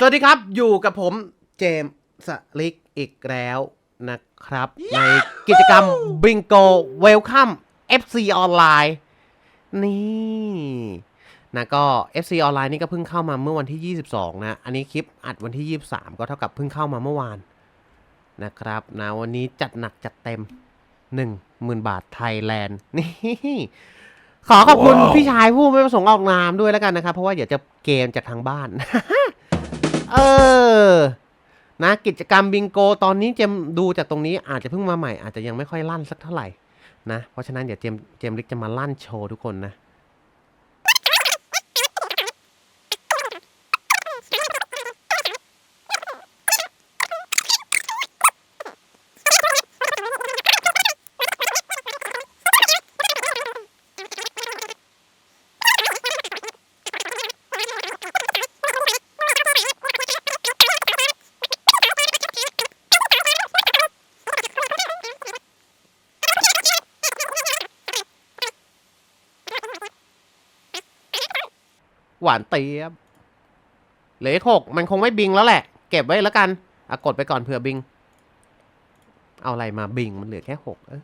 สวัสดีครับ อยู่กับผมเจมส์สลิกอีกแล้วนะครับ ในกิจกรรมบิงโกเวลคัม FC ออนไลน์นี่นะก็ FC ออนไลน์นี่ก็เพิ่งเข้ามาเมื่อวันที่ 22 นะ อันนี้คลิปอัดวันที่ 23 ก็เท่ากับเพิ่งเข้ามาเมื่อวานนะครับนะวันนี้จัดหนักจัดเต็ม 10,000 บาทไทยแลนด์นี่ขอขอบคุณว้าวพี่ชายผู้ไม่ประสงค์ออกนามด้วยแล้วกันนะครับ เพราะว่าเดี๋ยวจะเกมจากทางบ้าน เออ นะกิจกรรมบิงโก ตอนนี้เจมดูจากตรงนี้อาจจะเพิ่งมาใหม่อาจจะยังไม่ค่อยลั่นสักเท่าไหร่นะ เพราะฉะนั้นเดี๋ยวเจมเจมลิกจะมาลั่นโชว์ทุกคนนะ หวานเตียบเหลืออีกหกมันคงไม่บิงแล้วแหละ เก็บไว้แล้วกันอะกดไปก่อนเผื่อบิง เอาอะไรมาบิงมันเหลือแค่หกเออ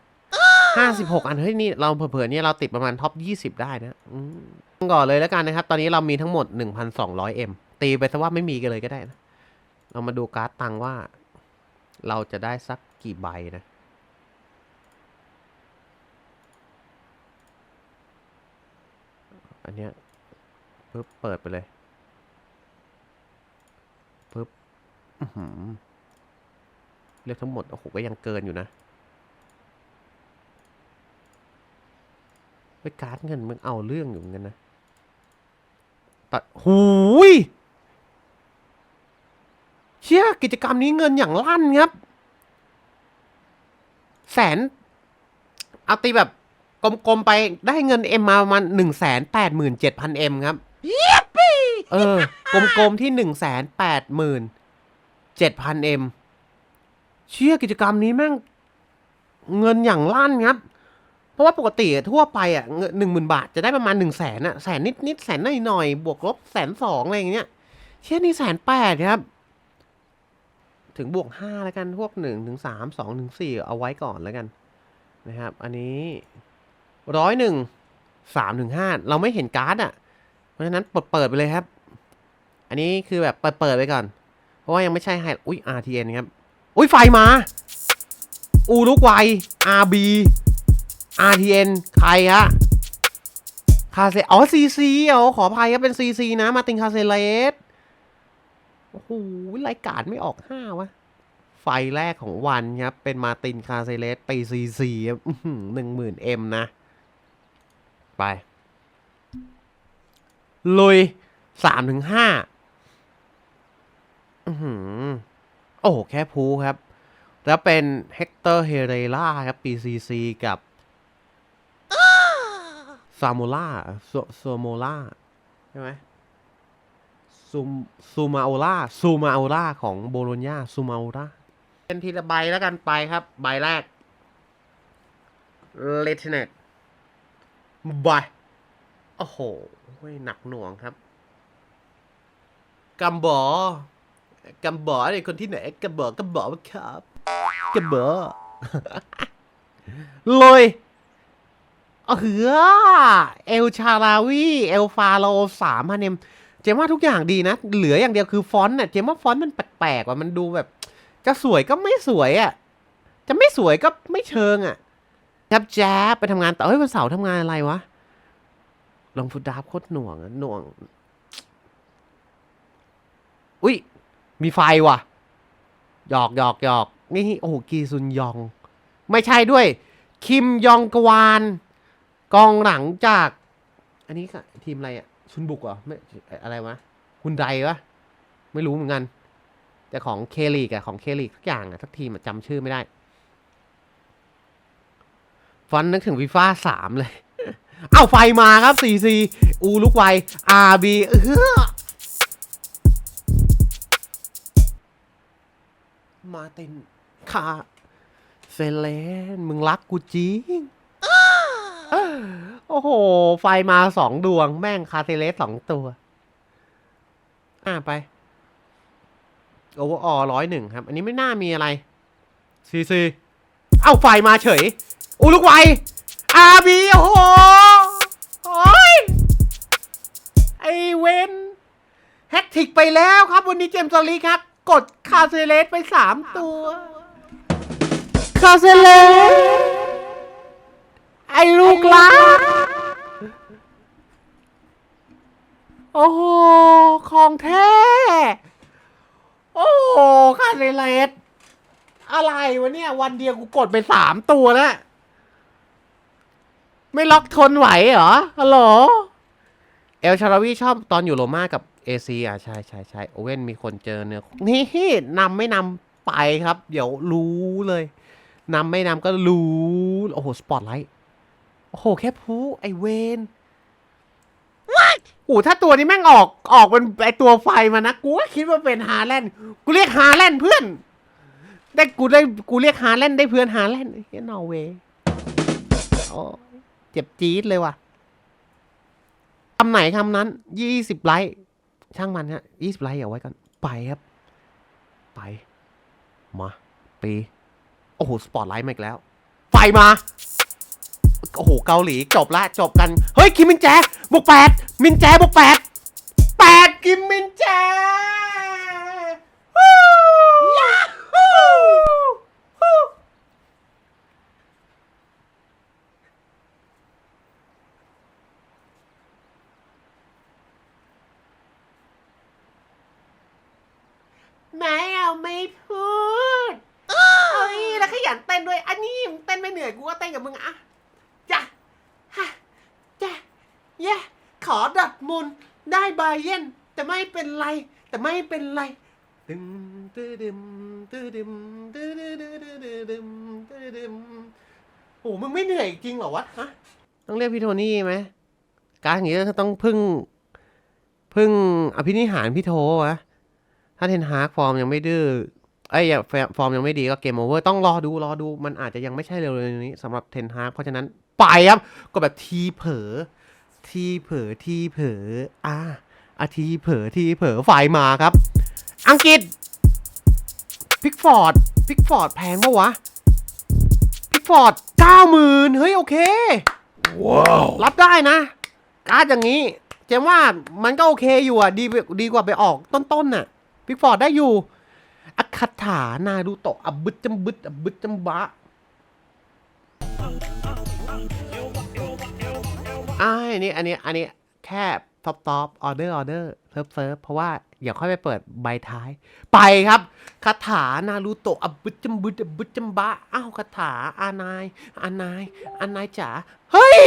ห้าสิบหกอันเฮ้ยนี่เราเผื่อๆเนี่ยเราติดประมาณท็อปยี่สิบได้นะอืมก่อนเลยแล้วกันนะครับ ตอนนี้เรามีทั้งหมดหนึ่งพันสองร้อยเอ็มตีไปซะว่าไม่มีกันเลยก็ได้นะเรามาดูการ์ดตังว่า เราจะได้สักกี่ใบนะอันเนี้ย ปึ๊บเปิดไปเลยปึ๊บอื้อหือเรียกทั้งหมด โอ้โห ก็ยังเกินอยู่นะเฮ้ยการ์ดเงินมึงเอาเรื่องอยู่เหมือนกันนะ ตัดหูยเชี่ยกิจกรรมนี้เงินอย่างลั่นครับ แสน เอาตีแบบกลมๆไปได้เงินเอ็มมาประมาณหนึ่งแสนแปดหมื่นเจ็ดพันเอ็มครับ เออ กลมๆที่หนึ่งแสนแปดหมื่นเจ็ดพันเอ็มเชื่อกิจกรรมนี้แม่ง เงินอย่างลั่นครับ เพราะว่าปกติทั่วไปอะเงินหนึ่งหมื่นบาทจะได้ประมาณหนึ่งแสนอะแสนนิดนิดแสนหน่อยหน่อยบวกลบแสนสองอะไรอย่างเงี้ย เชื่อนี่แสนแปดครับ ถึงบวกห้าแล้วกันพวกหนึ่งถึงสามสองถึงสี่เอาไว้ก่อนแล้วกัน นะครับ อันนี้ร้อยหนึ่งสามถึงห้าเราไม่เห็นการ์ดอะ เพราะฉะนั้นเปิดเปิดไปเลยครับ อันนี้คือแบบเปิดเปิดไปก่อน เพราะว่ายังไม่ใช่ไฮอุ้ย RTN ครับ อุ้ยไฟมา อูลุกไว RB RTN ใครฮะ คาเซ อ๋อ CC อ๋อขออภัยครับเป็น CC นะ มาติงคาเซเลสโอ้โหรายการไม่ออกห้าวะ ไฟแรกของวันครับ เป็นมาตินคาเซเลสปีซีซีหนึ่งหมื่นเอ็มนะ ไป ลุยสามถึงห้า อือหือโอ้โหแค่พูครับ แล้วเป็นเฮกเตอร์เฮเรล่าครับ PCC กับซาโมล่าโซโมล่าใช่ไหมซูซูมาโอล่าซูมาโอล่าของโบโลญญาซูมาโอล่าเป็นทีละใบแล้วกันไปครับ ใบแรกเลทเนตใบโอ้โหเว้ยหนักหน่วงครับกัมบอ กัมบอเนี่ยคนที่ไหนกัมบอกัมบอกครับกัมบอเลยเอาเหือเอลชาราวีเอลฟาโลสามพันเอ็มเจมว่าทุกอย่างดีนะ เหลืออย่างเดียวคือฟอนต์น่ะเจมว่าฟอนต์มันแปลกๆว่ามันดูแบบ จะสวยก็ไม่สวยอะ่ะ จะไม่สวยก็ไม่เชิงอะ่ะครับแจ๊บไปทำงานต่อเฮ้ยวันเสาร์ทำงานอะไรวะลองฟุตดาบโคตรหน่วงอะหน่วง อุ้ย มีไฟว่ะ หยอกหยอกหยอกนี่โอ้โหกีซุนยอง ไม่ใช่ด้วย คิมยองกวาน กองหลังจาก อันนี้ค่ะทีมอะไรอะ่ะ ชุนบุกเหรอไม่อะไรวะฮุนไดวะ ไม่รู้เหมือนกัน แต่ของเคลีกอะของเคลีกทุกอย่างอะทุกทีมจำชื่อไม่ได้ฟอนนึกถึงฟีฟ่าสามเลย เอ้าไฟมาครับซีซีอูลุกไวอาร์บีเออ มาเต็นคาเซเลน มึงรักกูจริง โอ้โห ไฟมาสองดวง แม่งคาเซเลสสองตัว อ่าไป โอเวอร์ออร้อยหนึ่งครับ อันนี้ไม่น่ามีอะไร ซีซี เอ้าไฟมาเฉย อุลุกไวอาบีโอ้โหโอ้ย ไอเวนแฮตทิกไปแล้วครับ วันนี้เจมส์ซอลลีครับ กดคาเซเลสไปสามตัว คาเซเลส ไอ้ลูกลักโอ้โห ของแท้ โอ้โห คาเซเลส อะไรวะเนี่ย วันเดียวกูกดไปสามตัวแล้วไม่ล็อกทนไหวเหรอ ฮัลโหล เอลชาราวีชอบตอนอยู่โรม่ากับ เอซีอะใช่ใช่ใช่โอเว่นมีคนเจอเนื้อนี่นำไม่นำไปครับ เดี๋ยวรู้เลยนำไม่นำก็รู้ โอ้โห สปอตไลท์ โอ้โห แค่พูไอเวน What อ้หถ้าตัวนี้แม่งออกออกเป็นไอตัวไฟมานะ กูก็คิดว่าเป็นฮาแลนด์กูเรียกฮาแลนด์เพื่อน ได้กูได้กูเรียกฮาแลนด์ได้เพื่อนฮาแลนด์เฮ้ยนอร์เวย์โอเจ็บจี๊ดเลยว่ะคำไหนคำนั้นยี่สิบไลค์ ช่างมันฮะยี่สิบไลค์เอาไว้กันไปครับ ไป มาปีโอ้โห สปอตไลท์มาอีกแล้ว ไฟมา โอ้โห เกาหลีจบละ จบกัน เฮ้ย คิมมินแจบวกแปดมินแจบวกแปดแปดคิมมินแจฮู้ยาฮู้ฮู้ ไม่เอาไม่พูดเอ้ยแล้วขยันเต้นด้วย อันนี้มึงเต้นไม่เหนื่อยกูก็เต้นกับมึงอะจ้ะฮะจ้ะเย่ขอดอดมุนด์ได้บาเยนแต่ไม่เป็นไร แต่ไม่เป็นไรตึมตื้อดึมตื้อดึมตื้อดื้อดื้อดื้อดื้อดึมตื้อดึมโอ้มึงไม่เหนื่อยจริงเหรอวะฮะต้องเรียกพี่โทนี่ไหมการอย่างนี้ก็ต้องพึ่ง พึ่งอภินิหารพี่โทวะ ถ้าเทนฮากฟอร์มยังไม่ดื้อไอ้ยอย่าฟฟอร์มยังไม่ดีก็เกมโอเวอร์ต้องรอดูรอดูมันอาจจะยังไม่ใช่เร็วๆนี้สำหรับเทนฮากเพราะฉะนั้นไปครับก็แบบทีเผลอทีเผลอทีเผลออ่าอาทีเผลอทีเผลอฝ่ายมาครับ อังกฤษพิกฟอร์ดพิกฟอร์ดแพงปะวะพิกฟอร์ดเก้าหมื่นเฮ้ยโอเคว้าวรับได้นะ การ์ดอย่างนี้ เจมว่ามันก็โอเคอยู่อะ ดีดีกว่าไปออกต้นๆน่ะ พิกฟอร์ดได้อยู่อัคาถานารูโตะอับบึดจำบึดอับบึดจำบะอ่าอันนี้อันนี้อันนี้แค่ท็อปท็อปออเดอร์ออเดอร์เซิร์ฟเซิร์ฟเพราะว่าเดี๋ยวค่อยไปเปิดใบท้าย ไปครับคาถานารูโตะอับบึดจำบึดอับบึดจำบะอ้าวคาถาอานายอานายอานายจ๋าเฮ้ย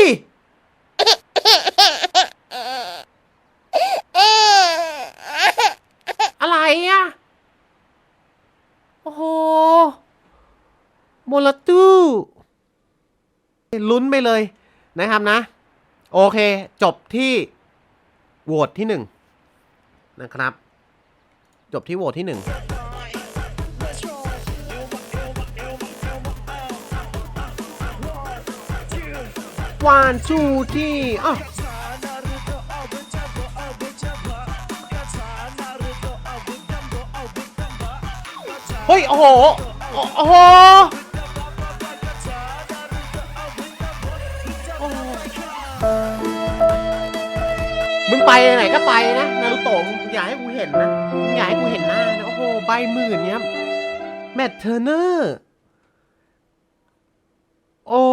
อะไรอะ โอ้โหโมลตูลุ้นไปเลยนะครับนะ โอเค จบที่โหวตที่หนึ่งนะครับ จบที่โหวตที่หนึ่งวานชูที่อ้า เฮ้ย โอ้โห โอ้โห มึงไปไหนก็ไปนะนารุโตะมึงอย่าให้กูเห็นนะมึงอย่าให้กูเห็นหน้านะ โอ้โห ใบหมื่นเนี้ยแมทเทอร์เนอร์ โอ้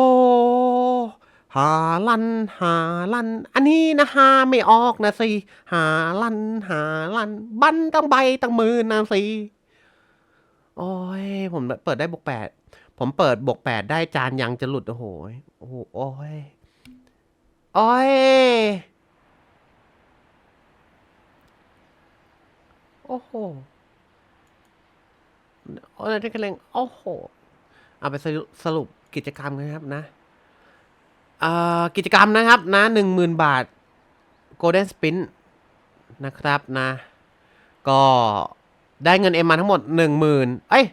หาลันหาลัน อันนี้นะหาไม่ออกนะสิ หาลันหาลัน บันตั้งใบตั้งมือนะสิ โอ้ยผมเปิดได้บวกแปดผมเปิดบวกแปดได้จานยังจะหลุด โอ้โหโอ้โหโอ้ยโอ้ยโอ้โหโอ้ยที่กำลังโอ้โห เอาไปสรุปกิจกรรมกันครับนะเอ่อกิจกรรมนะครับนะหนึ่งหมื่นบาท Golden Spin นะครับนะ ก็ ได้เงินเอ็มมาทั้งหมดหนึ่งหมื่นเอ้ย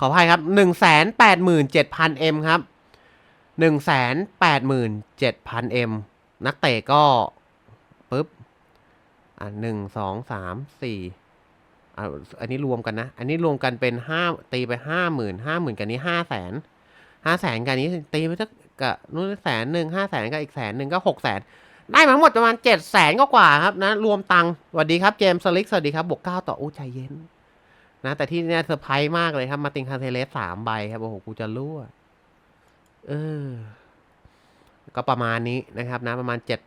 ขออภัยครับหนึ่งแสนแปดหมื่นเจ็ดพันเอ็มครับหนึ่งแสนแปดหมื่นเจ็ดพันเอ็มนักเตะก็ปึ๊บ อะหนึ่งสองสามสี่อ่าอันนี้รวมกันนะ อันนี้รวมกันเป็นห้าตีไปห้าหมื่นห้าหมื่นกันนี้ห้าแสนห้าแสนกันนี้ตีไปสักกะนู้นแสนหนึ่งห้าแสนก็อีกแสนหนึ่งก็หกแสนได้มาทั้งหมดประมาณเจ็ดแสนก็กว่าครับนะ รวมตังค์สวัสดีครับเจมส์สลิกสวัสดีครับบวกเก้าต่ออู้ใจเย็น นะแต่ที่เนี่ยเซอร์ไพรส์มากเลยครับมาติงคาเทเลสสามใบครับโอ้โหกูจะรั่วเออ ก็ประมาณนี้นะครับนะประมาณเจ็ด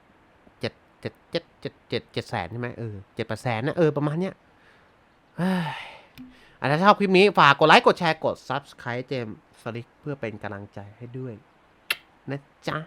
เจ็ดเจ็ดเจ็ดเจ็ดเจ็ดเจ็ดแสนใช่ไหมเออเจ็ดแปดแสนนะเออประมาณเนี้ยเฮ้ยอะถ้าชอบคลิปนี้ ฝากกดไลค์กดแชร์กด Subscribe เจมส์สลิกเพื่อเป็นกำลังใจให้ด้วย นะจ๊ะ